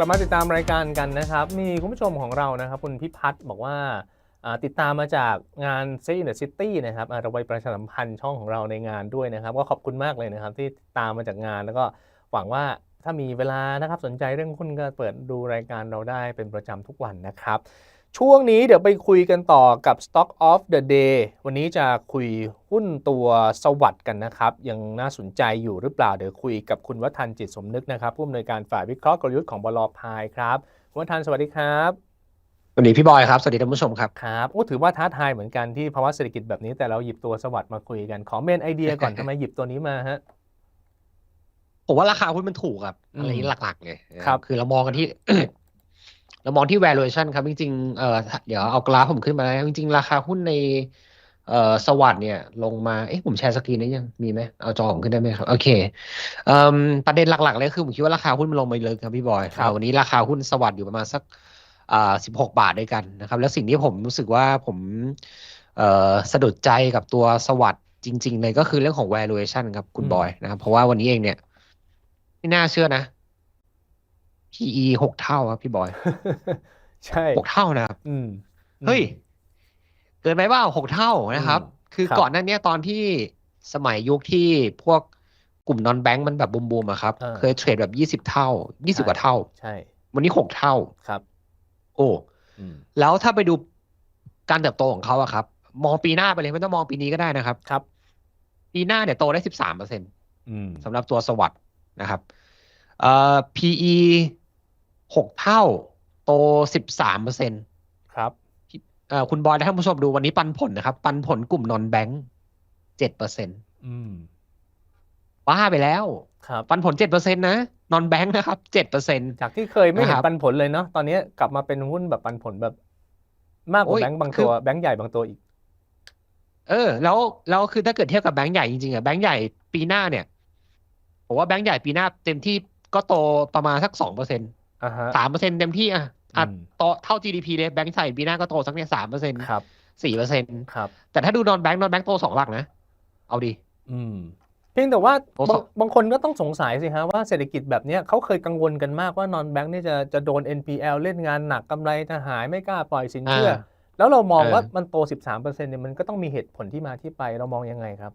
ลับมาติดตามรายการกันนะครับ มีคุณผู้ชมของเรานะครับ คุณพิพัฒน์บอกว่าติดตามมาจากงาน s a y in the City นะครับอ่าเราไปประชาสัมพันธ์ช่องของเราในงานด้วยนะครับ ก็ขอบคุณมากเลยนะครับ ที่ตามมาจากงานแล้วก็หวังว่าถ้ามีเวลานะครับสนใจเรื่องคุณก็เปิดดูรายการเราได้เป็นประจำทุกวันนะครับ ช่วงนี้เดี๋ยวไปคุยกันต่อกับ Stock of the Day วันนี้จะคุยหุ้นตัวสวัสด์กันนะครับ ยังน่าสนใจอยู่หรือเปล่า เดี๋ยวคุยกับคุณวัฒนจิตสมนึกนะครับ ผู้อำนวยการฝ่ายวิเคราะห์กลยุทธ์ของบลพายครับคุณวัฒนสวัสดีครับสวัสดีพี่บอยครับสวัสดีท่านผู้ชมครับครับโอ้ถือว่าท้าทายเหมือนกันที่ภาวะเศรษฐกิจแบบนี้แต่เราหยิบตัวสวัสด์มาคุยกันขอเมนไอเดียก่อนทำไมหยิบตัวนี้มาฮะผมว่าราคาหุ้นมันถูกครับอืมอะไรนี้หลักๆเลยครับคือเรามองกันที่ เรามองที่ valuation ครับ จริงๆเอ่อเดี๋ยวเอากราฟผมขึ้นมาแล้วจริงๆ ราคาหุ้นในเอ่อสวัสด์เนี่ยลงมา เอ๊ะผมแชร์สกรีนได้ยัง มีไหม เอาจอผมขึ้นได้ไหมครับ โอเคเอ่มประเด็นหลักๆเลยคือผมคิดว่าราคาหุ้นมันลงมาเลยครับพี่บอยครับอ่าวันนี้ราคาหุ้นสวัสด์อยู่ประมาณสักอ่าสิบหกบาทด้วยกันนะครับ แล้วสิ่งที่ผมรู้สึกว่าผมเอ่อสะดุดใจกับตัวสวัสด์จริง ๆ เลยก็คือเรื่องของ valuation ครับคุณบอยนะครับ เพราะว่าวันนี้เองเนี่ยไม่น่าเชื่อนะ PE หกเท่าครับพี่บอย ใช่หกเท่านะครับอืมเฮ้ย เกินไปเปล่าหกเท่านะครับอืมคือครับก่อนหน้าเนี้ยตอนที่สมัยยุคที่พวกกลุ่มนอนแบงก์มันแบบบูมๆอะครับอ่าเคยเทรดแบบยี่สิบเท่ายี่สิบใช่กว่าเท่า ใช่ วันนี้หกเท่าครับ โอ้อืมแล้วถ้าไปดูการเติบโตของเขาอะครับ มองปีหน้าไปเลยไม่ต้องมองปีนี้ก็ได้นะครับ ครับ ปีหน้าเนี่ยโตได้สิบสามเปอร์เซ็นอืมสำหรับตัวสวัสด์นะครับเอ่อ PE หกเท่า โตสิบสามเปอร์เซ็นครับเอ่อคุณบอยและท่านผู้ชมดูวันนี้ปันผลนะครับ ปันผลกลุ่มนอนแบงก์เจ็ดเปอร์เซ็นต์อืมบ้าไปแล้วครับปันผลเจ็ดเปอร์เซ็นต์นะนอนแบงก์นะครับเจ็ดเปอร์เซ็นต์จากที่เคยไม่เห็นนะครับปันผลเลยเนาะตอนนี้กลับมาเป็นหุ้นแบบปันผลแบบ มากกว่าโอ้ยแบงก์บางคือตัวแบงก์ใหญ่บางตัวอีก เออ แล้วแล้วคือถ้าเกิดเทียบกับแบงก์ใหญ่จริงๆอะแบงก์ใหญ่ปีหน้าเนี่ยผมว่าแบงก์ใหญ่ปีหน้าเต็มที่ก็โตประมาณสักสองเปอร์เซ็นต์อ่าฮะ สามเปอร์เซ็นต์เต็มที่อะอะอืมโตเท่า GDP เลยแบงก์ใหญ่ปีหน้าก็โตสักเนี่ยสามเปอร์เซ็นต์ครับสี่เปอร์เซ็นต์ครับแต่ถ้าดูนอนแบงก์นอนแบงก์โตสองหลักนะ เอาดี อืมเพียงแต่ว่าโอ้บาสงองบางคนก็ต้องสงสัยสิฮะว่าเศรษฐกิจแบบเนี้ยเขาเคยกังวลกันมากว่านอนแบงก์เนี่ยจะจะโดน NPL เล่นงานหนักกำไรจะหายไม่กล้าปล่อยสินเชื่ออ่าแล้วเรามองเออว่ามันโต 13%เนี่ยมันก็ต้องมีเหตุผลที่มาที่ไปเรามองยังไงครับ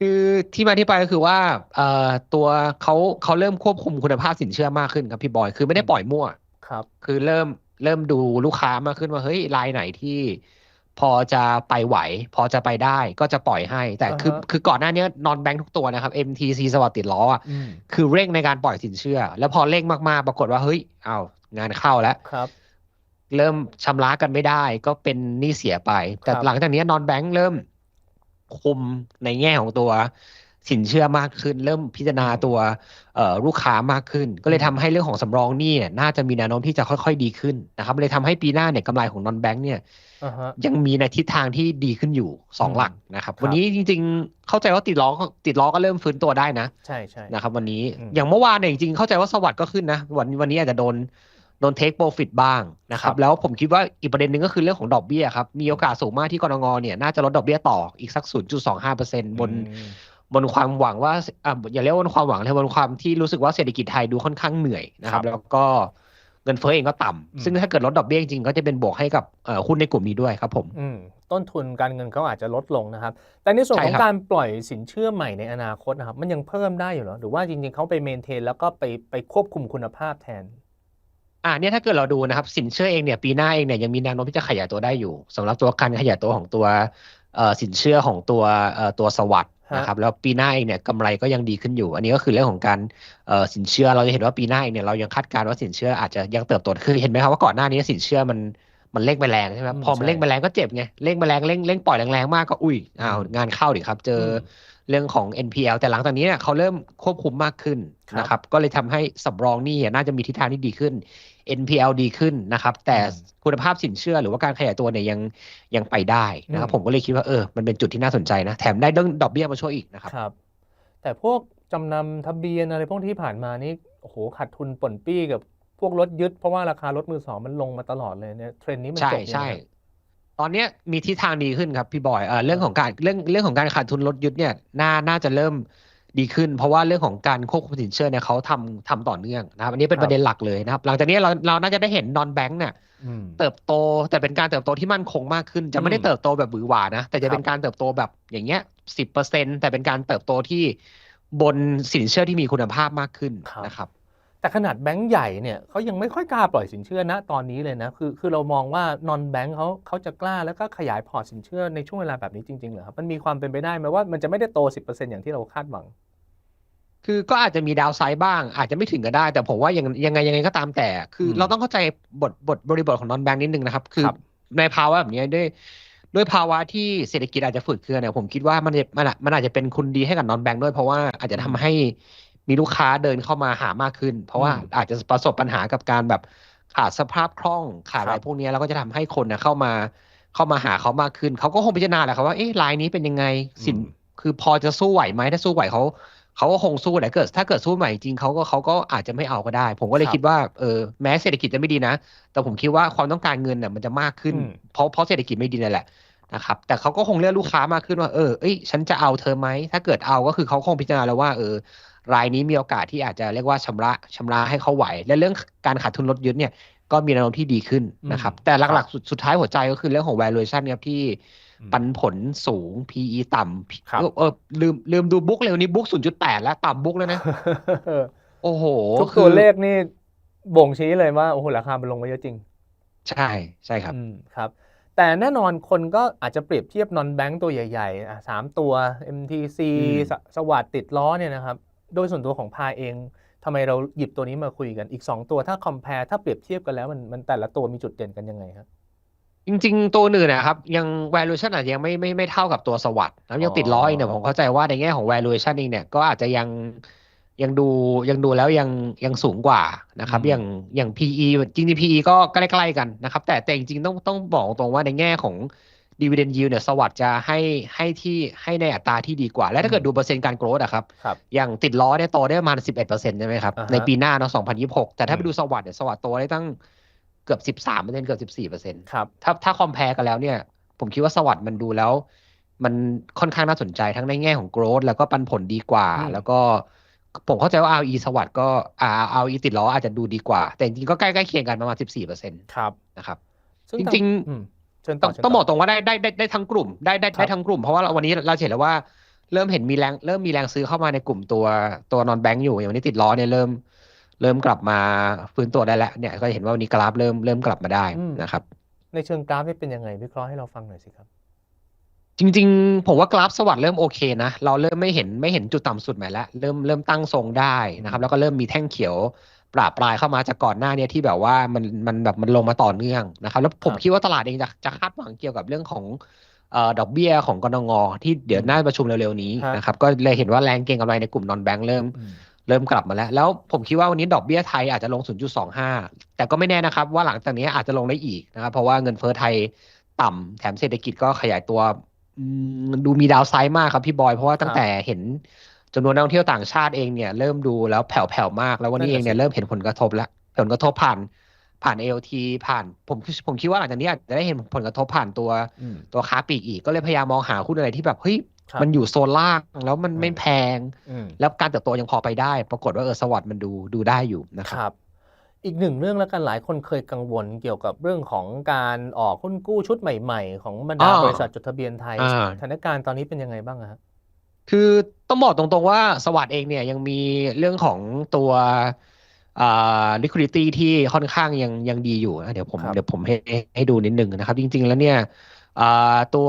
คือที่มาที่ไปก็คือว่าเอ่อตัวเขาเขาเริ่มควบคุมคุณภาพสินเชื่อมากขึ้นครับพี่บอยคือไม่ได้ปล่อยมั่วครับ คือเริ่มเริ่มดูลูกค้ามากขึ้นว่าเฮ้ยรายไหนที่พอจะไปไหว พอจะไปได้ก็จะปล่อยให้ แต่คืออ่าฮะคือก่อนหน้านี้นอนแบงค์ทุกตัวนะครับ MTC สวัสดิ์ติดล้ออะอืมคือเร่งในการปล่อยสินเชื่อ แล้วพอเร่งมากๆ ปรากฏว่าเฮ้ยอ้าวงานเข้าแล้วครับเริ่มชำระกันไม่ได้ก็เป็นหนี้เสียไป แต่ครับหลังจากนี้นอนแบงค์เริ่ม คุมในแง่ของตัวสินเชื่อมากขึ้น เริ่มพิจารณาตัวเอ่อลูกค้ามากขึ้น ก็เลยทำให้เรื่องของสำรองหนี้เนี่ยน่าจะมีแนวโน้มที่จะค่อยๆดีขึ้นนะครับเลยทำให้ปีหน้าเนี่ยกำไรของนอนแบงค์เนี่ยอ่าฮะยังมีในทิศทางที่ดีขึ้นอยู่สองอืมหลักนะครับครับ วันนี้จริง ๆ เข้าใจว่าติดล้อติดล้อก็เริ่มฟื้นตัวได้นะ ใช่ใช่นะครับ วันนี้อืมอย่างเมื่อวานเนี่ยจริงๆเข้าใจว่าสวัสด์ก็ขึ้นนะ วันวันนี้อาจจะโดน โดนเทคโปรฟิตบ้างนะคครัรับบแล้วผมคิดว่าอีกประเด็นหนึ่งก็คือเรื่องของดอกเบี้ยครับ มีโอกาสสูงมากที่กรงงเนี่ย น่าจะลดดอกเบี้ยต่ออีกสัก 0.25%บนอืมบนความหวังว่าอ่าอย่าเรียกว่าบนความหวังเลยบนความที่รู้สึกว่าเศรษฐกิจไทยดูค่อนข้างเหนื่อยนะครับครับแล้วก็เงินเฟ้อเองก็ต่ำอืมซึ่งถ้าเกิดลดดอกเบี้ยจริงๆก็จะเป็นบวกให้กับเอ่อหุ้นในกลุ่มนี้ด้วยครับผมอืมต้นทุนการเงินเขาอาจจะลดลงนะครับ แต่ในส่วนใช่ของครับการปล่อยสินเชื่อใหม่ในอนาคตนะครับ มันยังเพิ่มได้อยู่เหรอ หรือว่าจริงๆเขาไปเมนเทนแล้วก็ไปไปควบคุมคุณภาพแทน อ่าเนี่ยถ้าเกิดเราดูนะครับ สินเชื่อเองเนี่ยปีหน้าเองเนี่ยยังมีแนวโน้มที่จะขยายตัวได้อยู่สำหรับตัวการขยายตัวของตัวเอ่อสินเชื่อของตัวเอ่อตัวสวัสด์ฮะนะครับแล้วปีหน้าเองเนี่ยกำไรก็ยังดีขึ้นอยู่ อันนี้ก็คือเรื่องของการเอ่อสินเชื่อเราจะเห็นว่าปีหน้าเองเนี่ยเรายังคาดการณ์ว่าสินเชื่ออาจจะยังเติบโตคือเห็นไหมครับว่าก่อนหน้านี้สินเชื่อมันมันเร่งไปแรงใช่ไหมอืมพอมันใช่เร่งไปแรงก็เจ็บไงเร่งไปแรงเร่งเร่งปล่อยแรงๆมากก็อุ้ยอ้าวงานเข้าดิครับ เจออมเรื่องของ NPL แต่หลังจากนี้เนี่ยเขาเริ่มควบคุมมากขึ้นครับนะครับ ก็เลยทำให้สำรองหนี้อะน่าจะมีทิศทางที่ดีขึ้น NPL ดีขึ้นนะครับ แต่อืมคุณภาพสินเชื่อหรือว่าการขยายตัวเนี่ยยังยังไปได้นะครับอืมผมก็เลยคิดว่าเออมันเป็นจุดที่น่าสนใจนะ แถมได้เรื่องดอกเบี้ยมาช่วยอีกนะครับครับ แต่พวกจำนำทะเบียนอะไรพวกที่ผ่านมานี่โอ้โหขาดทุนป่นปี้กับพวกรถยึดเพราะว่าราคารถมือสองมันลงมาตลอดเลยเนี่ยเทรนด์นี้มันใช่จบยังใช่ไงตอนเนี้ยมีทิศทางดีขึ้นครับพี่บอยเออเรื่องของการเรื่องเรื่องของการขาดทุนลดยึดเนี่ยน่าน่าจะเริ่ม ดีขึ้น เพราะว่าเรื่องของการควบคุมสินเชื่อเนี่ยเขาทำทำต่อเนื่องนะครับ อันนี้เป็คนรับประเด็นหลักเลยนะครับ หลังจากนี้เราเราน่าจะได้เห็นนอนแบงค์เนี่ยอืมเติบโตแต่เป็นการเติบโตที่มั่นคงมากขึ้น จะไม่ได้อืมเติบโตแบบหวือหวานะ แต่ครัจะบเป็นการเติบโตแบบอย่างเงี้ยสิบเปอร์เซ็นแต่เป็นการเติบโตที่บนสินเชื่อที่มีคุณภาพมากขึ้นครับนะครับ แต่ขนาดแบงก์ใหญ่เนี่ยเขายังไม่ค่อยกล้าปล่อยสินเชื่อณตอนนี้เลยนะคือคือเรามองว่านอนแบงก์เขาเขาจะกล้าแล้วก็ขยายพอร์ตสินเชื่อในช่วงเวลาแบบนี้จริงๆเหรอครับมันมีความเป็นไปได้ไหมว่ามันจะไม่ได้โต 10%อย่างที่เราคาดหวัง คือก็อาจจะมีดาวไซด์บ้าง อาจจะไม่ถึงก็ได้ แต่ผมว่ายังยังไงยังไงก็ตามแต่ คืออมเราต้องเข้าใจบทบทบริบทของนอนแบงค์นิดนึงนะครับ คือครับในภาวะแบบนี้ด้วยด้วยภาวะที่เศรษฐกิจอาจจะฝืดเคืองเนี่ยผมคิดว่ามันจะมันอาจมันอาจจะเป็นคุณดีให้กับนอนแบงค์ด้วยเพราะว่าอาจจะทำให้ มีลูกค้าเดินเข้ามาหามากขึ้น เพราะว่าอืมอาจจะประสบปัญหากับการแบบขาดสภาพคล่องขาดอะไรครับพวกนี้แล้วก็จะทำให้คนเนี่ยเข้ามาเข้ามาหาเขามากขึ้น เขาก็คงพิจารณาแหละครับว่าเอ๊ะรายนี้เป็นยังไงสินอืมคือพอจะสู้ไหวไหมถ้าสู้ไหวเขาเขาก็คงสู้แต่เกิด ถ้าเกิดสู้ใหม่จริงเขาก็เขาก็อาจจะไม่เอาก็ได้ ผมก็เลยครับคิดว่าเออแม้เศรษฐกิจจะไม่ดีนะ แต่ผมคิดว่าความต้องการเงินน่ะมันจะมากขึ้นอืมเพราะเพราะเศรษฐกิจไม่ดีนั่นแหละนะครับแต่เขาก็คงเลือกลูกค้ามากขึ้นว่าเออเอ้ยฉันจะเอาเธอไหมถ้าเกิดเอาก็คือเขาคงพิจารณาแล้วว่าเออรายนี้มีโอกาสที่อาจจะเรียกว่าชำระชำระให้เขาไหว และเรื่องการขาดทุนลดยึดเนี่ยก็มีแนวโน้มที่ดีขึ้นนะครับ แต่หลักๆสุดสุดท้ายหัวใจก็คือเรื่องของ valuation ครับที่อืมปันผลสูง PE ต่ำครับเออลืมลืมดูบุ๊กเลยวันนี้บุ๊ก0.8 แล้วต่ำบุ๊กแล้วนะ โอ้โหทุกคือตัวเลขนี่บ่งชี้เลยว่าโอ้โหราคามันลงมาเยอะจริง ใช่ใช่ครับอืมครับ แต่แน่นอนคนก็อาจจะเปรียบเทียบนอนแบงก์ตัวใหญ่ๆอะสามตัว MTC อืมสสวัสดิ์ติดล้อเนี่ยนะครับ โดยส่วนตัวของพาเองทำไมเราหยิบตัวนี้มาคุยกันอีก 2 ตัวถ้า compare ถ้าเปรียบเทียบกันแล้วมันมันแต่ละตัวมีจุดเด่นกันยังไงครับจริงๆ ตัวอื่นนะครับ ยัง valuation อาจจะยังไม่ไม่ไม่เท่ากับตัวสวัสด์นะครับยังติดล้ออีกเนี่ยผมเข้าใจว่าในแง่ของ valuation เองเนี่ยก็อาจจะยังยังดูยังดูแล้วยังยังสูงกว่านะครับอืมอย่างอย่าง PE จริงๆ PE ก็ใกล้ๆกันนะครับ แต่แต่จริงๆ ต้องต้องบอกตรงว่าในแง่ของ dividend yield เนี่ยสวัสด์จะให้ให้ที่ให้ในอัตราที่ดีกว่า และถ้าเกิดดูเปอร์เซ็นต์การโกรธอะครับครับ อย่างติดล้อเนี่ยโตได้ประมาณ 11%ใช่ไหมครับอ่าฮะในปีหน้าเนาะ2026 แต่ถ้าไปอืมดูสวัสด์เนี่ยสวัสด์โตได้ตั้งเกือบ 13%เกือบ14%ครับถ้าถ้าคอมเพลกันแล้วเนี่ย ผมคิดว่าสวัสด์มันดูแล้ว มันค่อนข้างน่าสนใจทั้งในแง่ของ growth แล้วก็ปันผลดีกว่าอืมแล้วก็ผมเข้าใจว่า ROE สวัสด์ก็อ่า ROE ติดล้ออาจจะดูดีกว่า แต่จริงๆก็ใกล้ใกล้เคียงกันประมาณ 14%นครับะครับซึ่จริงๆอืมเชิญต้ต่อองเชิญต้องต่บอกตรงว่าได้ได้ได้ได้ทั้งกลุ่มได้ได้ครับได้ทั้งกลุ่มเพราะว่าเราวันนี้เราเห็นแล้วว่าเริ่มเห็นมีแรงเริ่มมีแรงซื้อเข้ามาในกลุ่มตัวตัวนอนแบงก์อยู่อย่างวันนี้ติดล้อเนี่ยเริ่ม เริ่มกลับมาฟื้นตัวได้แล้วเนี่ยก็เห็นว่าวันนี้กราฟเริ่มเริ่มกลับมาได้อืมนะครับ ในเชิงกราฟนี่เป็นยังไงวิเคราะห์ให้เราฟังหน่อยสิครับ จริง ๆ ผมว่ากราฟสวัสด์เริ่มโอเคนะเราเริ่มไม่เห็นไม่เห็นจุดต่ำสุดใหม่แล้วเริ่มเริ่มตั้งทรงได้นะครับ แล้วก็เริ่มมีแท่งเขียว ปราบปลายเข้ามาจากก่อนหน้าเนี้ที่แบบว่ามันมันแบบมันลงมาต่อเนื่องนะครับ แล้วผมครับคิดว่าตลาดเองจะจะคาดหวังเกี่ยวกับเรื่องของเอ่อดอกเบี้ยของกนงที่เดี๋ยวอืมน่าจะประชุมเร็วๆนี้ฮะนะครับ ก็เลยเห็นว่าแรงเก็งกำไรในกลุ่มนอนแบงก์เริ่มอืมเริ่มกลับมาแล้ว แล้วผมคิดว่าวันนี้ดอกเบี้ยไทยอาจจะลง 0.25 แต่ก็ไม่แน่นะครับ ว่าหลังจากนี้อาจจะลงได้อีกนะครับ เพราะว่าเงินเฟ้อไทยต่ำแถมเศรษฐกิจก็ขยายตัวอืมดูมีดาวไซด์มากครับพี่บอย เพราะว่าตั้งแต่เห็น จำนวนนักท่องเที่ยวต่างชาติเองเนี่ยเริ่มดูแล้วแผ่วๆมาก แล้ววันนี้เองเนี่ยเริ่มเห็นผลกระทบแล้วผลกระทบผ่านผ่าน AOT ผ่านผมผมคิดว่าหลังจากนี้อาจจะได้เห็นผลกระทบผ่านตัวอืมตัวค้าปลีกอีกก็เลยพยายามมองหาหุ้นอะไรที่แบบเฮ้ยครับมันอยู่โซนล่างแล้วมันไม่อืมแพงอืมแล้วการเติบโตยังพอไปได้ ปรากฏว่าเออสวัสด์มันดูดูได้อยู่นะคครับรับ อีกหนึ่งเรื่องแล้วกันหลายคนเคยกังวลเกี่ยวกับเรื่องของการออกหุ้นกู้ชุดใหม่ ๆ ของบรรดาอ่าบริษัทจดทะเบียนไทยอ่าสถานการณ์ตอนนี้เป็นยังไงบ้างอะฮะ คือต้องบอกตรงๆว่าสวัสด์เองเนี่ยยังมีเรื่องของตัวอ่า liquidity ที่ค่อนข้างยังยังดีอยู่นะเดี๋ยวผมครับเดี๋ยวผมให้ให้ดูนิดนึงนะครับ จริง ๆ แล้วเนี่ยอ่าตัว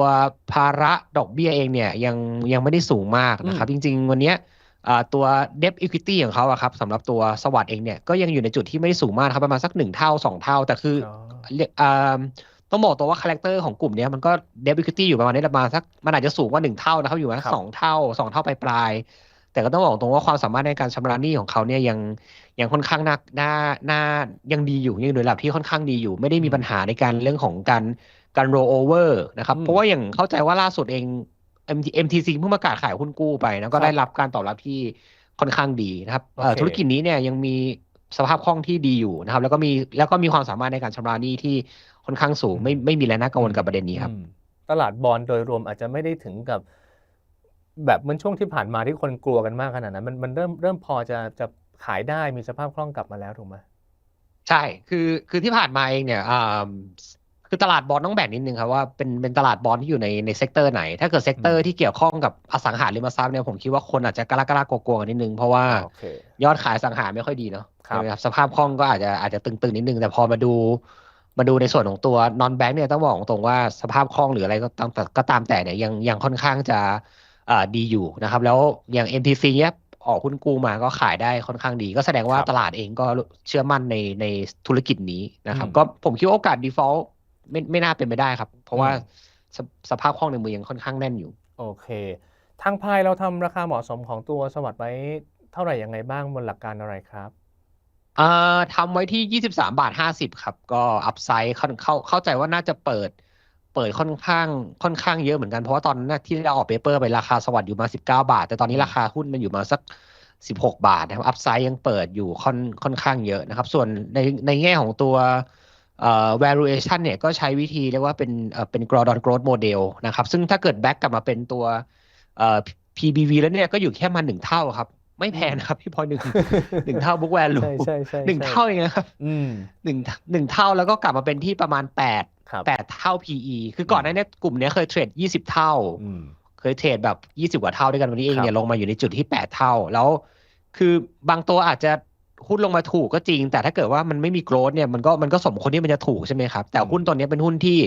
ภาระดอกเบี้ยเองเนี่ยยังยังไม่ได้สูงมากนะครับ จริง ๆ วันเนี้ยอ่าตัว debt equity ของเขาอะครับสำหรับตัวสวัสด์เองเนี่ยก็ยังอยู่ในจุดที่ไม่ได้สูงมากครับประมาณสักหนึ่งเท่าสองเท่า แต่คืออ๋อเรียกอ่า ต้องบอกตัวว่าคาแรคเตอร์ของกลุ่มเนี้ยมันก็ debt equity อยู่ประมาณนี้ประมาณสักมันอาจจะสูงกว่าหนึ่งเท่านะครับอยู่นะครับสองเท่าสองเท่าปลายๆแต่ก็ต้องบอกตรงว่าความสามารถในการชำระหนี้ของเขาเนี่ยยังยังค่อนข้างน่าน่าน่ายังดีอยู่ยังอยู่ในระดับที่ค่อนข้างดีอยู่ ไม่ได้มีปัญหาในการเรื่องของการการ roll over นะครับอืมเพราะว่าอย่างเข้าใจว่าล่าสุดเอง MT MTC เพิ่งประกาศขายหุ้นกู้ไปแล้วก็ครับได้รับการตอบรับที่ค่อนข้างดีนะครับเอ่อโอเคธุรกิจนี้เนี่ยยังมีสภาพคล่องที่ดีอยู่นะครับ แล้วก็มีแล้วก็มีความสามารถในการชำระหนี้ที่ ค่อนข้างสูง ไม่ไม่มีอะไรน่ากังวลกับประเด็นนี้ครับอืมตลาดบอลโดยรวมอาจจะไม่ได้ถึงกับแบบเหมันช่วงที่ผ่านมาที่คนกลัวกันมากขนาดนั้นมันมันเริ่มเริ่มพอจะจะขายได้มีสภาพคล่องกลับมาแล้วถูกไหมใช่คือคือที่ผ่านมาเองเนี่ยอ่าคือตลาดบอลต้องแบ่งนิดนึงครับว่าเป็นเป็นตลาดบอลที่อยู่ในในเซกเตอร์ไหน ถ้าเกิดเซกเตอร์ที่เกี่ยวข้องกับอสังหาริมทรัพย์เนี่ยผมคิดว่าคนอาจจะกล้ากล้ากลัวๆกันนิดนึง เพราะว่าโอเคยอดขายอสังหาไม่ค่อยดีเนาะครับใช่ไหมครับสภาพคล่องก็อาจจะอาจจะตึงๆนิดนึง แต่พอมาดู มาดูในส่วนของตัวนอนแบงค์เนี่ยต้องบอกตรงๆว่าสภาพคล่องหรืออะไรก็ตามแต่ก็ตามแต่เนี่ยยังยังค่อนข้างจะอ่าดีอยู่นะครับ แล้วอย่าง MPC เนี่ยออกหุ้นกู้มาก็ขายได้ค่อนข้างดี ก็แสดงว่าครับตลาดเองก็เชื่อมั่นในในธุรกิจนี้นะครับอืมก็ผมคิดว่าโอกาส default ไม่ไม่น่าเป็นไปได้ครับ เพราะว่าอืมสสภาพคล่องในมือยังค่อนข้างแน่นอยู่ โอเค ทางพายเราทำราคาเหมาะสมของตัวสวัสด์ไว้เท่าไหร่ยังไงบ้างบนหลักการอะไรครับ อ่าทำไว้ที่ 23 บาท 50 ครับ ก็อัพไซด์เข้าเข้าเข้าใจว่าน่าจะเปิด เปิดค่อนข้างค่อนข้างเยอะเหมือนกัน เพราะว่าตอนนั้นนะที่เราออกเปเปอร์ไปราคาสวัสด์อยู่มา 19 บาท แต่ตอนนี้อืมราคาหุ้นมันอยู่มาสัก 16 บาทนะครับ อัพไซด์ยังเปิดอยู่ค่อนค่อนข้างเยอะนะครับ ส่วนในในแง่ของตัวเอ่อ valuation เนี่ยก็ใช้วิธีเรียกว่าเป็นเอ่อเป็น Gordon Growth Model นะครับ ซึ่งถ้าเกิดแบ็กกลับมาเป็นตัวเอ่อ PBV แล้วเนี่ยก็อยู่แค่มาหนึ่งเท่าครับ ไม่แพงนะครับ พี่พลอยหนึ่งหนึ่งเท่า book value ใช่ใช่ใช่หนึ่งใช่เท่าเองนะครับอืมหนึ่งหนึ่งเท่าแล้วก็กลับมาเป็นที่ประมาณแปดครับแปดเท่า PE คือก่อนหน้านี้กลุ่มเนี้ยเคยเทรดยี่สิบเท่าอืมเคยเทรดแบบยี่สิบกว่าเท่าด้วยกันวันนี้เองครับเนี่ยลงมาอยู่ในจุดที่แปดเท่า แล้ว คือบางตัวอาจจะหุ้นลงมาถูกก็จริง แต่ถ้าเกิดว่ามันไม่มีโกรธเนี่ยมันก็มันก็สมควรที่มันจะถูกใช่ไหมครับ แต่หุ้นตัวเนี้ยเป็นหุ้นที่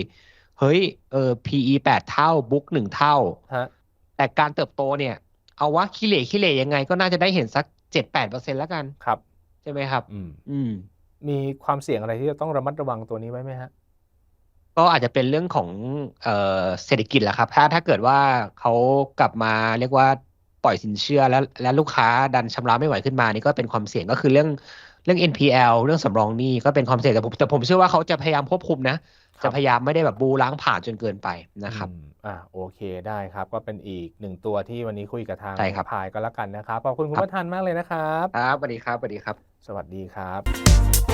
เฮ้ยเออ PE แปดเท่า book หนึ่งเท่าฮะแต่การเติบโตเนี่ย เอาว่าขี้เหร่ขี้เหร่ยังไงก็น่าจะได้เห็นสักเจ็ดแปดเปอร์เซ็นต์แล้วกันครับ ใช่ไหมครับ อืมอืม มีความเสี่ยงอะไรที่จะต้องระมัดระวังตัวนี้ไว้ไหมฮะ ก็อาจจะเป็นเรื่องของเอ่อเศรษฐกิจแหละครับ ถ้าถ้าเกิดว่าเขากลับมาเรียกว่าปล่อยสินเชื่อแล้วและลูกค้าดันชำระไม่ไหวขึ้นมานี่ก็เป็นความเสี่ยงก็คือเรื่อง เรื่อง NPL เรื่องสำรองหนี้ก็เป็นความเสี่ยงแต่ผมแต่ผมเชื่อว่าเขาจะพยายามควบคุมนะครัจะบพยายามไม่ได้แบบบูล้างผ่านจนเกินไปนะครับอืมอ่าโอเคได้ครับ ก็เป็นอีกหนึ่งตัวที่วันนี้คุยกับทางใช่ครับพายก็แล้วกันนะครับขอบคุณคุณครับประธานมากเลยนะครับครับสวัสดีครับสวัสดีครับ สวัสดีครับ